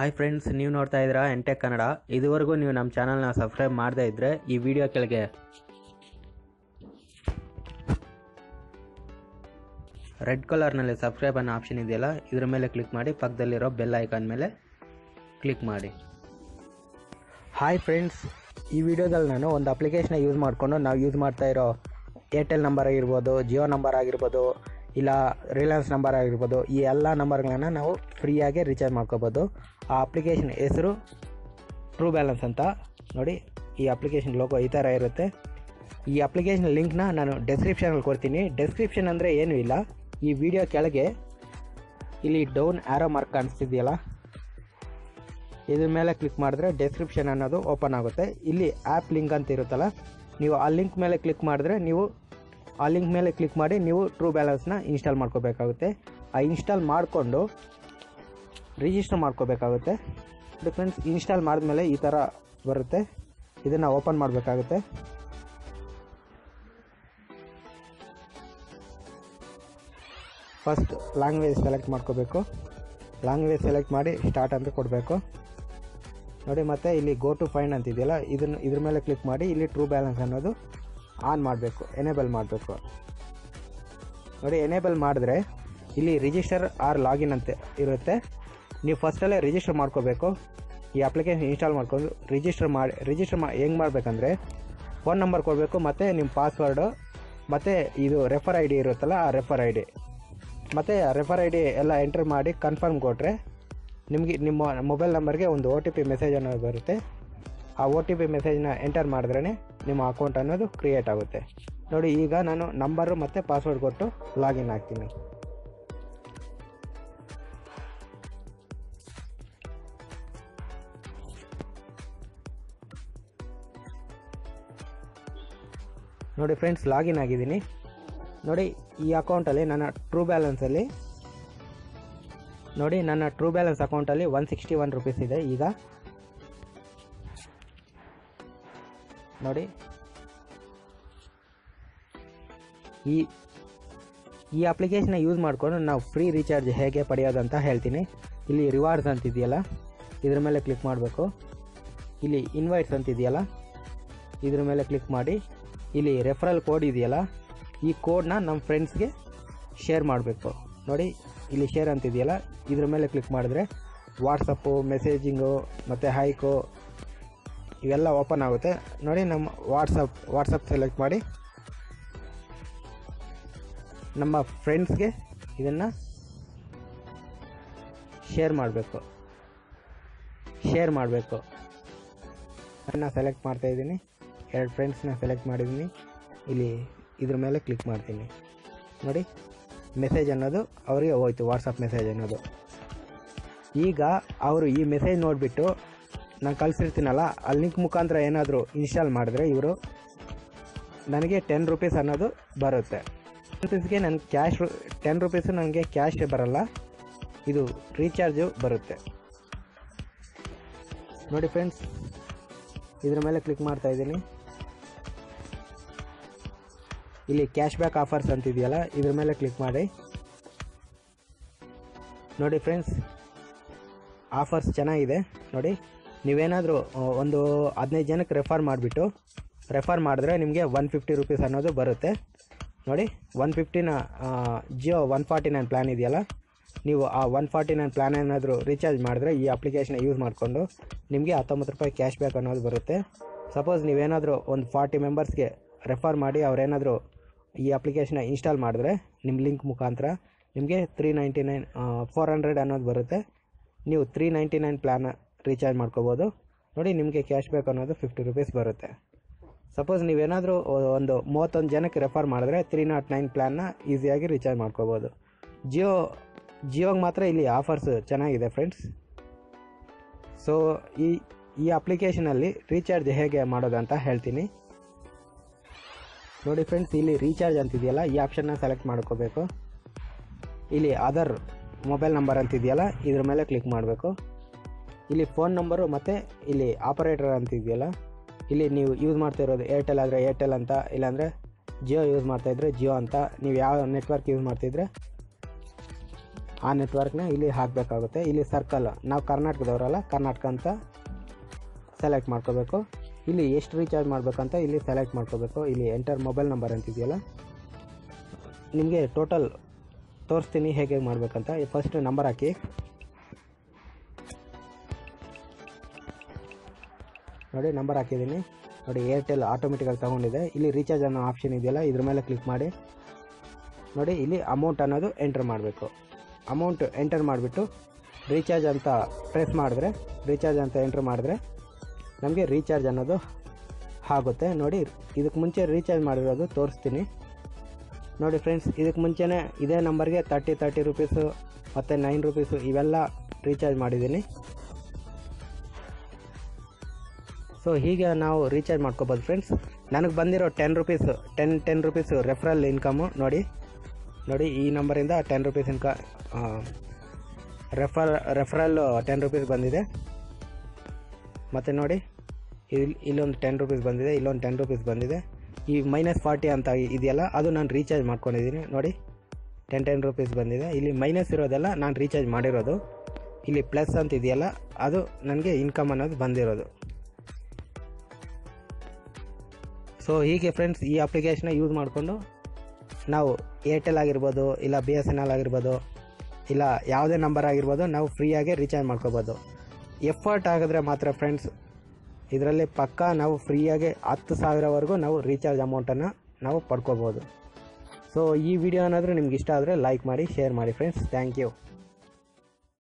Hi friends ನೀವು ನೋಡ್ತಾ ಇದ್ದೀರಾ ಎಂಟೆಕ್ ಕನ್ನಡ ಇದುವರೆಗೂ ನೀವು ನಮ್ಮ ಚಾನಲ್ನ ಸಬ್ಸ್ಕ್ರೈಬ್ ಮಾಡದೇ ಇದ್ದರೆ ಈ ವಿಡಿಯೋ ಕೆಳಗೆ. ರೆಡ್ ಕಲರ್ನಲ್ಲಿ ಸಬ್ಸ್ಕ್ರೈಬ್ ಅನ್ನೋ ಆಪ್ಷನ್ ಇದೆಯಲ್ಲ, ಇದ್ರ ಮೇಲೆ ಕ್ಲಿಕ್ ಮಾಡಿ, ಪಕ್ಕದಲ್ಲಿರೋ ಬೆಲ್ ಐಕಾನ್ ಮೇಲೆ ಕ್ಲಿಕ್ ಮಾಡಿ. ಹಾಯ್ ಫ್ರೆಂಡ್ಸ್ ಈ ವಿಡಿಯೋದಲ್ಲಿ ನಾನು ಒಂದು ಅಪ್ಲಿಕೇಶನ್ ಯೂಸ್ ಮಾಡಿಕೊಂಡು ನಾವು ಯೂಸ್ ಮಾಡ್ತಾ ಇರೋ ಏರ್ಟೆಲ್ ನಂಬರ್ ಆಗಿರ್ಬೋದು ಜಿಯೋ ನಂಬರ್ ಆಗಿರ್ಬೋದು ಇಲ್ಲ ರಿಲಯನ್ಸ್ ನಂಬರ್ ಆಗಿರ್ಬೋದು, ಈ ಎಲ್ಲ ನಂಬರ್ಗಳನ್ನು ನಾವು ಫ್ರೀಯಾಗಿ ರೀಚಾರ್ಜ್ ಮಾಡ್ಕೋಬೋದು. ಆ ಅಪ್ಲಿಕೇಶನ್ ಹೆಸರು ಟ್ರೂ ಬ್ಯಾಲೆನ್ಸ್ ಅಂತ. ನೋಡಿ, ಈ ಅಪ್ಲಿಕೇಶನ್ ಲೋಗೋ ಈ ಥರ ಇರುತ್ತೆ. ಈ ಅಪ್ಲಿಕೇಶನ್ ಲಿಂಕ್ನ ನಾನು ಡೆಸ್ಕ್ರಿಪ್ಷನಲ್ಲಿ ಕೊಡ್ತೀನಿ. ಡೆಸ್ಕ್ರಿಪ್ಷನ್ ಅಂದರೆ ಏನೂ ಇಲ್ಲ. ಈ ವಿಡಿಯೋ ಕೆಳಗೆ ಇಲ್ಲಿ ಡೌನ್ ಆ್ಯರೋ ಮಾರ್ಕ್ ಕಾಣಿಸ್ತಿದೆಯಲ್ಲ? ಇದ್ರ ಮೇಲೆ ಕ್ಲಿಕ್ ಮಾಡಿದ್ರೆ ಡೆಸ್ಕ್ರಿಪ್ಷನ್ ಅನ್ನೋದು ಓಪನ್ ಆಗುತ್ತೆ. ಇಲ್ಲಿ ಆ್ಯಪ್ ಲಿಂಕ್ ಅಂತ ಇರುತ್ತಲ್ಲ, ನೀವು ಆ ಲಿಂಕ್ ಮೇಲೆ ಕ್ಲಿಕ್ ಮಾಡಿದ್ರೆ ನೀವು ಆ ಲಿಂಕ್ ಮೇಲೆ ಕ್ಲಿಕ್ ಮಾಡಿ ನೀವು ಟ್ರೂ ಬ್ಯಾಲೆನ್ಸ್ನ ಇನ್ಸ್ಟಾಲ್ ಮಾಡ್ಕೋಬೇಕಾಗುತ್ತೆ. ಆ ಇನ್ಸ್ಟಾಲ್ ಮಾಡಿಕೊಂಡು ರಿಜಿಸ್ಟರ್ ಮಾಡ್ಕೋಬೇಕಾಗುತ್ತೆ. ಫ್ರೆಂಡ್ಸ್ ಇನ್ಸ್ಟಾಲ್ ಮಾಡಿದ್ಮೇಲೆ ಈ ಥರ ಬರುತ್ತೆ. ಇದನ್ನು ಓಪನ್ ಮಾಡಬೇಕಾಗುತ್ತೆ. ಫಸ್ಟ್ ಲ್ಯಾಂಗ್ವೇಜ್ ಸೆಲೆಕ್ಟ್ ಮಾಡ್ಕೋಬೇಕು. ಲ್ಯಾಂಗ್ವೇಜ್ ಸೆಲೆಕ್ಟ್ ಮಾಡಿ ಸ್ಟಾರ್ಟ್ ಅಂತ ಕೊಡಬೇಕು. ನೋಡಿ ಮತ್ತೆ ಇಲ್ಲಿ ಗೋ ಟು ಫೈನ್ ಅಂತಿದೆಯಲ್ಲ ಇದನ್ನು ಇದ್ರ ಮೇಲೆ ಕ್ಲಿಕ್ ಮಾಡಿ ಇಲ್ಲಿ ಟ್ರೂ ಬ್ಯಾಲೆನ್ಸ್ ಅನ್ನೋದು ಆನ್ ಮಾಡಬೇಕು ಎನೇಬಲ್ ಮಾಡಬೇಕು. ನೋಡಿ ಎನೇಬಲ್ ಮಾಡಿದ್ರೆ ಇಲ್ಲಿ ರಿಜಿಸ್ಟರ್ ಆರ್ ಲಾಗಿನ್ ಅಂತ ಇರುತ್ತೆ. ನೀವು ಫಸ್ಟಲ್ಲೇ ರಿಜಿಸ್ಟರ್ ಮಾಡ್ಕೋಬೇಕು. ಈ ಅಪ್ಲಿಕೇಶನ್ ಇನ್ಸ್ಟಾಲ್ ಮಾಡ್ಕೊಂಡು ರಿಜಿಸ್ಟರ್ ಮಾಡಿ ರಿಜಿಸ್ಟರ್ ಮಾ, ಹೆಂಗೆ ಮಾಡಬೇಕಂದ್ರೆ ಫೋನ್ ನಂಬರ್ ಕೊಡಬೇಕು, ಮತ್ತು ನಿಮ್ಮ ಪಾಸ್ವರ್ಡು ಮತ್ತು ಇದು ರೆಫರ್ ಐ ಡಿ ಇರುತ್ತಲ್ಲ, ಆ ರೆಫರ್ ಐ ಡಿ ಮತ್ತು ರೆಫರ್ ಐ ಡಿ ಎಲ್ಲ ಎಂಟ್ರ್ ಮಾಡಿ ಕನ್ಫರ್ಮ್ ಕೊಟ್ಟರೆ ನಿಮಗೆ ನಿಮ್ಮ ಮೊಬೈಲ್ ನಂಬರ್ಗೆ ಒಂದು ಒ ಟಿ ಪಿ ಮೆಸೇಜ್ ಅನ್ನೋದು ಬರುತ್ತೆ. ಆ ಒ ಟಿ ಪಿ ಮೆಸೇಜ್ನ ಎಂಟರ್ ಮಾಡಿದ್ರೇ ನಿಮ್ಮ ಅಕೌಂಟ್ ಅನ್ನೋದು ಕ್ರಿಯೇಟ್ ಆಗುತ್ತೆ. ನೋಡಿ, ಈಗ ನಾನು ನಂಬರು ಮತ್ತು ಪಾಸ್ವರ್ಡ್ ಕೊಟ್ಟು ಲಾಗಿನ್ ಆಗ್ತೀನಿ. ನೋಡಿ ಫ್ರೆಂಡ್ಸ್ ಲಾಗಿನ್ ಆಗಿದ್ದೀನಿ. ನೋಡಿ, ಈ ಅಕೌಂಟಲ್ಲಿ ನನ್ನ ಟ್ರೂ ಬ್ಯಾಲೆನ್ಸಲ್ಲಿ ನೋಡಿ, ನನ್ನ ಟ್ರೂ ಬ್ಯಾಲೆನ್ಸ್ ಅಕೌಂಟಲ್ಲಿ ಒನ್ ಸಿಕ್ಸ್ಟಿ ಒನ್ ರುಪೀಸ್ ಇದೆ. ಈಗ ನೋಡಿ. ಈ ಈ ಅಪ್ಲಿಕೇಶನ್ನ ಯೂಸ್ ಮಾಡಿಕೊಂಡು ನಾವು ಫ್ರೀ ರೀಚಾರ್ಜ್ ಹೇಗೆ ಪಡೆಯೋದು ಅಂತ ಹೇಳ್ತೀನಿ. ಇಲ್ಲಿ ರಿವಾರ್ಡ್ಸ್ ಅಂತಿದೆಯಲ್ಲ ಇದ್ರ ಮೇಲೆ ಕ್ಲಿಕ್ ಮಾಡಬೇಕು. ಇಲ್ಲಿ ಇನ್ವೈಟ್ಸ್ ಅಂತಿದೆಯಲ್ಲ ಇದ್ರ ಮೇಲೆ ಕ್ಲಿಕ್ ಮಾಡಿ. ಇಲ್ಲಿ ರೆಫರಲ್ ಕೋಡ್ ಇದೆಯಲ್ಲ, ಈ ಕೋಡ್ನ ನಮ್ಮ ಫ್ರೆಂಡ್ಸ್ಗೆ ಶೇರ್ ಮಾಡಬೇಕು. ನೋಡಿ, ಇಲ್ಲಿ ಶೇರ್ ಅಂತಿದೆಯಲ್ಲ ಇದ್ರ ಮೇಲೆ ಕ್ಲಿಕ್ ಮಾಡಿದ್ರೆ ವಾಟ್ಸಪ್ಪು ಮೆಸೇಜಿಂಗು ಮತ್ತು ಹೈಕು ಇವೆಲ್ಲ ಓಪನ್ ಆಗುತ್ತೆ. ನೋಡಿ ನಮ್ಮ ವಾಟ್ಸಪ್ ವಾಟ್ಸಪ್ ಸೆಲೆಕ್ಟ್ ಮಾಡಿ. ನಮ್ಮ ಫ್ರೆಂಡ್ಸ್ಗೆ ಇದನ್ನು ಶೇರ್ ಮಾಡಬೇಕು. ಶೇರ್ ಮಾಡಬೇಕು. ನಾನು ಸೆಲೆಕ್ಟ್ ಮಾಡ್ತಾ ಇದ್ದೀನಿ. ಎರಡು ಫ್ರೆಂಡ್ಸ್ನ ಸೆಲೆಕ್ಟ್ ಮಾಡಿದ್ದೀನಿ. ಇಲ್ಲಿ ಇದ್ರ ಮೇಲೆ ಕ್ಲಿಕ್ ಮಾಡ್ತೀನಿ. ನೋಡಿ ಮೆಸೇಜ್ ಅನ್ನೋದು ಅವರಿಗೆ ಹೋಯ್ತು ವಾಟ್ಸಪ್ ಮೆಸೇಜ್ ಅನ್ನೋದು. ಈಗ ಅವರು ಈ ಮೆಸೇಜ್ ನೋಡಿಬಿಟ್ಟು ನಾನು ಕಳಿಸಿರ್ತೀನಲ್ಲ, ಆ ಲಿಂಕ್ ಮುಖಾಂತರ ಏನಾದರೂ ಇನ್ಸ್ಟಾಲ್ ಮಾಡಿದ್ರೆ ಇವರು ನನಗೆ ಟೆನ್ ರುಪೀಸ್ ಅನ್ನೋದು ಬರುತ್ತೆ. ರುಪೀಸ್ಗೆ ನನ್ನ ಕ್ಯಾಶ್ ಟೆನ್ ರುಪೀಸು ನನಗೆ ಕ್ಯಾಶ್ ಬರಲ್ಲ. ಇದು ರೀಚಾರ್ಜು ಬರುತ್ತೆ. ನೋಡಿ ಫ್ರೆಂಡ್ಸ್ ಇದ್ರ ಮೇಲೆ ಕ್ಲಿಕ್ ಮಾಡ್ತಾ ಇದ್ದೀನಿ. ಇಲ್ಲಿ ಕ್ಯಾಶ್ ಬ್ಯಾಕ್ ಆಫರ್ಸ್ ಅಂತಿದೆಯಲ್ಲ, ಇದ್ರ ಮೇಲೆ ಕ್ಲಿಕ್ ಮಾಡಿ. ನೋಡಿ ಫ್ರೆಂಡ್ಸ್ ಆಫರ್ಸ್ ಚೆನ್ನಾಗಿದೆ. ನೋಡಿ. ನೀವೇನಾದರೂ ಒಂದು ಹದಿನೈದು ಜನಕ್ಕೆ ರೆಫರ್ ಮಾಡಿಬಿಟ್ಟು ರೆಫರ್ ಮಾಡಿದ್ರೆ ನಿಮಗೆ ಒನ್ ಫಿಫ್ಟಿ ರುಪೀಸ್ ಅನ್ನೋದು ಬರುತ್ತೆ. ನೋಡಿ one ಫಿಫ್ಟಿನ Jio one forty nine plan ಇದೆಯಲ್ಲ? ನೀವು ಆ ಒನ್ ಫಾರ್ಟಿ ನೈನ್ ಪ್ಲ್ಯಾನ್ ಏನಾದರೂ ರೀಚಾರ್ಜ್ ಮಾಡಿದ್ರೆ ಈ ಅಪ್ಲಿಕೇಶನ್ ಯೂಸ್ ಮಾಡಿಕೊಂಡು ನಿಮಗೆ ಹತ್ತೊಂಬತ್ತು ರೂಪಾಯಿ ಕ್ಯಾಶ್ ಬ್ಯಾಕ್ ಅನ್ನೋದು ಬರುತ್ತೆ. ಸಪೋಸ್ ನೀವೇನಾದರೂ ಒಂದು ಫಾರ್ಟಿ ಮೆಂಬರ್ಸ್ಗೆ ರೆಫರ್ ಮಾಡಿ ಅವರೇನಾದರೂ ಈ ಅಪ್ಲಿಕೇಶನ್ನ ಇನ್ಸ್ಟಾಲ್ ಮಾಡಿದ್ರೆ ನಿಮ್ಮ ಲಿಂಕ್ ಮುಖಾಂತರ ನಿಮಗೆ three ninety nine four hundred ಅನ್ನೋದು ಬರುತ್ತೆ. ನೀವು three ninety nine plan recharge ಮಾಡ್ಕೋಬೋದು. ನೋಡಿ ನಿಮಗೆ ಕ್ಯಾಶ್ ಬ್ಯಾಕ್ ಅನ್ನೋದು ಫಿಫ್ಟಿ ರುಪೀಸ್ ಬರುತ್ತೆ. ಸಪೋಸ್ ನೀವೇನಾದರೂ ಒಂದು ಮೂವತ್ತೊಂದು ಜನಕ್ಕೆ ರೆಫರ್ ಮಾಡಿದ್ರೆ ತ್ರೀ ನಾಟ್ ನೈನ್ ಪ್ಲ್ಯಾನ್ನ ಈಸಿಯಾಗಿ ರೀಚಾರ್ಜ್ ಮಾಡ್ಕೋಬೋದು. ಜಿಯೋ ಜಿಯೋಗೆ ಮಾತ್ರ ಇಲ್ಲಿ ಆಫರ್ಸ್ ಚೆನ್ನಾಗಿದೆ ಫ್ರೆಂಡ್ಸ್ ಸೊ ಈ ಈ ಅಪ್ಲಿಕೇಶನಲ್ಲಿ ರೀಚಾರ್ಜ್ ಹೇಗೆ ಮಾಡೋದು ಅಂತ ಹೇಳ್ತೀನಿ. ನೋಡಿ ಫ್ರೆಂಡ್ಸ್ ಇಲ್ಲಿ ರೀಚಾರ್ಜ್ ಅಂತಿದೆಯಲ್ಲ, ಈ ಆಪ್ಷನ್ನ ಸೆಲೆಕ್ಟ್ ಮಾಡ್ಕೋಬೇಕು. ಇಲ್ಲಿ ಅದರ್ ಮೊಬೈಲ್ ನಂಬರ್ ಅಂತಿದೆಯಲ್ಲ, ಇದ್ರ ಮೇಲೆ ಕ್ಲಿಕ್ ಮಾಡಬೇಕು. ಇಲ್ಲಿ ಫೋನ್ ನಂಬರು ಮತ್ತು ಇಲ್ಲಿ ಆಪರೇಟರ್ ಅಂತಿದೆಯಲ್ಲ? ಇಲ್ಲಿ ನೀವು ಯೂಸ್ ಮಾಡ್ತಾ ಇರೋದು ಏರ್ಟೆಲ್ ಆದರೆ ಏರ್ಟೆಲ್ ಅಂತ, ಇಲ್ಲಾಂದರೆ ಜಿಯೋ ಯೂಸ್ ಮಾಡ್ತಾಯಿದ್ರೆ ಜಿಯೋ ಅಂತ, ನೀವು ಯಾವ ನೆಟ್ವರ್ಕ್ ಯೂಸ್ ಮಾಡ್ತಿದ್ರೆ ಆ ನೆಟ್ವರ್ಕ್ನ ಇಲ್ಲಿ ಹಾಕಬೇಕಾಗುತ್ತೆ. ಇಲ್ಲಿ ಸರ್ಕಲ್ ನಾವು ಕರ್ನಾಟಕದವರಲ್ಲ, ಕರ್ನಾಟಕ ಅಂತ ಸೆಲೆಕ್ಟ್ ಮಾಡ್ಕೋಬೇಕು. ಇಲ್ಲಿ ಎಷ್ಟು ರೀಚಾರ್ಜ್ ಮಾಡಬೇಕಂತ ಇಲ್ಲಿ ಸೆಲೆಕ್ಟ್ ಮಾಡ್ಕೋಬೇಕು. ಇಲ್ಲಿ ಎಂಟರ್ ಮೊಬೈಲ್ ನಂಬರ್ ಅಂತಿದೆಯಲ್ಲ? ನಿಮಗೆ ಟೋಟಲ್ ತೋರಿಸ್ತೀನಿ ಹೇಗೆ ಮಾಡಬೇಕಂತ. ಫಸ್ಟ್ ನಂಬರ್ ಹಾಕಿ. ನೋಡಿ ನಂಬರ್ ಹಾಕಿದ್ದೀನಿ. ನೋಡಿ ಏರ್ಟೆಲ್ ಆಟೋಮೆಟಿಕಾಗಿ ತೊಗೊಂಡಿದೆ. ಇಲ್ಲಿ ರೀಚಾರ್ಜ್ ಅನ್ನೋ ಆಪ್ಷನ್ ಇದೆಯಲ್ಲ, ಇದ್ರ ಮೇಲೆ ಕ್ಲಿಕ್ ಮಾಡಿ. ನೋಡಿ, ಇಲ್ಲಿ ಅಮೌಂಟ್ ಅನ್ನೋದು ಎಂಟರ್ ಮಾಡಬೇಕು. ಅಮೌಂಟ್ ಎಂಟರ್ ಮಾಡಿಬಿಟ್ಟು ರೀಚಾರ್ಜ್ ಅಂತ ಪ್ರೆಸ್ ಮಾಡಿದ್ರೆ ರೀಚಾರ್ಜ್ ಅಂತ ಎಂಟ್ರ್ ಮಾಡಿದ್ರೆ ನಮಗೆ ರೀಚಾರ್ಜ್ ಅನ್ನೋದು ಆಗುತ್ತೆ. ನೋಡಿ ಇದಕ್ಕೆ ಮುಂಚೆ ರೀಚಾರ್ಜ್ ಮಾಡಿರೋದು ತೋರಿಸ್ತೀನಿ. ನೋಡಿ ಫ್ರೆಂಡ್ಸ್ ಇದಕ್ಕೆ ಮುಂಚೆನೇ ಇದೇ ನಂಬರ್ಗೆ ತರ್ಟಿ ತರ್ಟಿ ರುಪೀಸು ಮತ್ತು ನೈನ್ ರುಪೀಸು ಇವೆಲ್ಲ ರೀಚಾರ್ಜ್ ಮಾಡಿದ್ದೀನಿ. ಸೊ ಹೀಗೆ ನಾವು ರೀಚಾರ್ಜ್ ಮಾಡ್ಕೋಬೋದು ಫ್ರೆಂಡ್ಸ್ ನನಗೆ ಬಂದಿರೋ ten rupees ten ten rupees referral income ನೋಡಿ ನೋಡಿ ಈ ನಂಬರಿಂದ ಟೆನ್ ರುಪೀಸ್ ಇನ್ಕ ರೆಫರ್ ರೆಫರಲ್ ಟೆನ್ ರುಪೀಸ್ ಬಂದಿದೆ. ಮತ್ತು ನೋಡಿ ಇಲ್ಲಿ ಇಲ್ಲೊಂದು ಟೆನ್ ರುಪೀಸ್ ಬಂದಿದೆ, ಇಲ್ಲೊಂದು ಟೆನ್ ರುಪೀಸ್ ಬಂದಿದೆ. ಈ ಮೈನಸ್ ಫಾರ್ಟಿ ಅಂತ ಇದೆಯಲ್ಲ, ಅದು ನಾನು ರೀಚಾರ್ಜ್ ಮಾಡ್ಕೊಂಡಿದ್ದೀನಿ ನೋಡಿ ಟೆನ್ ಟೆನ್ ರುಪೀಸ್ ಬಂದಿದೆ. ಇಲ್ಲಿ ಮೈನಸ್ ಇರೋದೆಲ್ಲ ನಾನು ರೀಚಾರ್ಜ್ ಮಾಡಿರೋದು. ಇಲ್ಲಿ ಪ್ಲಸ್ ಅಂತ ಇದೆಯಲ್ಲ, ಅದು ನನಗೆ ಇನ್ಕಮ್ ಅನ್ನೋದು ಬಂದಿರೋದು. ಸೊ ಹೀಗೆ ಫ್ರೆಂಡ್ಸ್ ಈ ಅಪ್ಲಿಕೇಶನ್ನ ಯೂಸ್ ಮಾಡಿಕೊಂಡು ನಾವು ಏರ್ಟೆಲ್ ಆಗಿರ್ಬೋದು, ಇಲ್ಲ ಬಿ ಎಸ್ ಎನ್ ಎಲ್ ಆಗಿರ್ಬೋದು, ಇಲ್ಲ ಯಾವುದೇ ನಂಬರ್ ಆಗಿರ್ಬೋದು, ನಾವು ಫ್ರೀಯಾಗಿ ರೀಚಾರ್ಜ್ ಮಾಡ್ಕೋಬೋದು. ಎಫರ್ಟ್ ಆಗಿದ್ರೆ ಮಾತ್ರ ಫ್ರೆಂಡ್ಸ್ ಇದರಲ್ಲಿ ಪಕ್ಕಾ ನಾವು ಫ್ರೀಯಾಗಿ ಹತ್ತು ಸಾವಿರವರೆಗೂ ನಾವು ರೀಚಾರ್ಜ್ ಅಮೌಂಟನ್ನು ನಾವು ಪಡ್ಕೋಬೋದು. ಸೊ ಈ ವಿಡಿಯೋ ಏನಾದರೂ ನಿಮ್ಗೆ ಇಷ್ಟ ಆದರೆ ಲೈಕ್ ಮಾಡಿ ಶೇರ್ ಮಾಡಿ ಫ್ರೆಂಡ್ಸ್ ಥ್ಯಾಂಕ್ ಯು